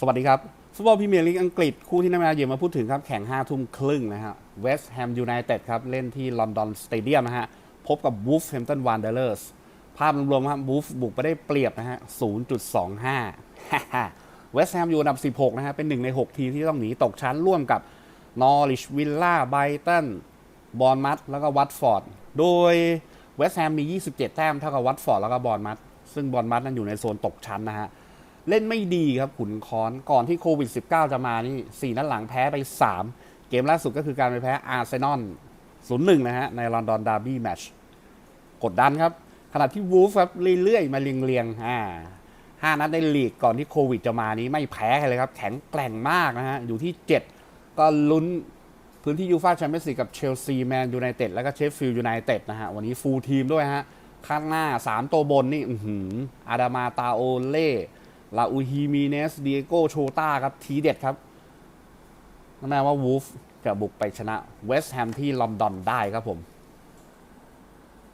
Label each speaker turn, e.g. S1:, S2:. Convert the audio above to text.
S1: สวัสดีครับ ฟุตบอลพรีเมียร์ลีกอังกฤษ คู่ที่น่าเย็นมาพูดถึงครับ แข่ง5ทุ่มครึ่งนะฮะเวสต์แฮมยูไนเต็ดครับ เล่นที่ลอนดอนสเตเดียมนะฮะ พบกับวูฟแฮมตันวันเดอร์เลอร์สภาพรวมๆครับวูฟบุกไปได้เปรียบนะฮะ 0.25 เวสต์แฮมอยู่อันดับ 16 นะฮะ เป็นหนึ่งใน 6 ทีมที่ต้องหนีตกชั้นร่วมกับนอริชวิลล่าไบตันบอลมัตแล้วก็วัตฟอร์ดโดยเวสต์แฮมมี 27 แต้มเท่ากับวัตฟอร์ดแล้วก็บอลมัตซึ่งบอลมัตนั้นอยู่ในโซนตกชั้นนะฮะ เล่นไม่ดีครับขุนค้อนก่อนที่โควิด 19 จะมานี่ 4 นัดหลังแพ้ไป 3 เกมล่าสุดก็คือการไปแพ้อาร์เซนอล 0-1 นะฮะ ในลอนดอนดาร์บี้แมตช์กดดันครับ ขณะที่วูฟครับเรื่อยๆ มาเรียงๆอ่าห้านัดในลีกก่อนที่โควิดจะมานี้ไม่แพ้ใครเลยครับ แข็งแกร่งมากนะฮะ อยู่ที่ 7 ก็ลุ้นพื้นที่ยูฟ่าแชมเปี้ยนส์ลีกกับเชลซีแมนยูไนเต็ดแล้วก็เชฟฟิลด์ยูไนเต็ดนะฮะ วันนี้ฟูลทีมด้วยฮะ ข้างหน้า 3 ตัวบนนี่อือหืออาดามาตาโอเล่ ลาอูฮีมีเนสเดียโกโชตาครับ ทีเด็ดครับนั่นแปลว่าวูฟจะบุกไปชนะเวสต์แฮมที่ลอนดอนได้ครับผม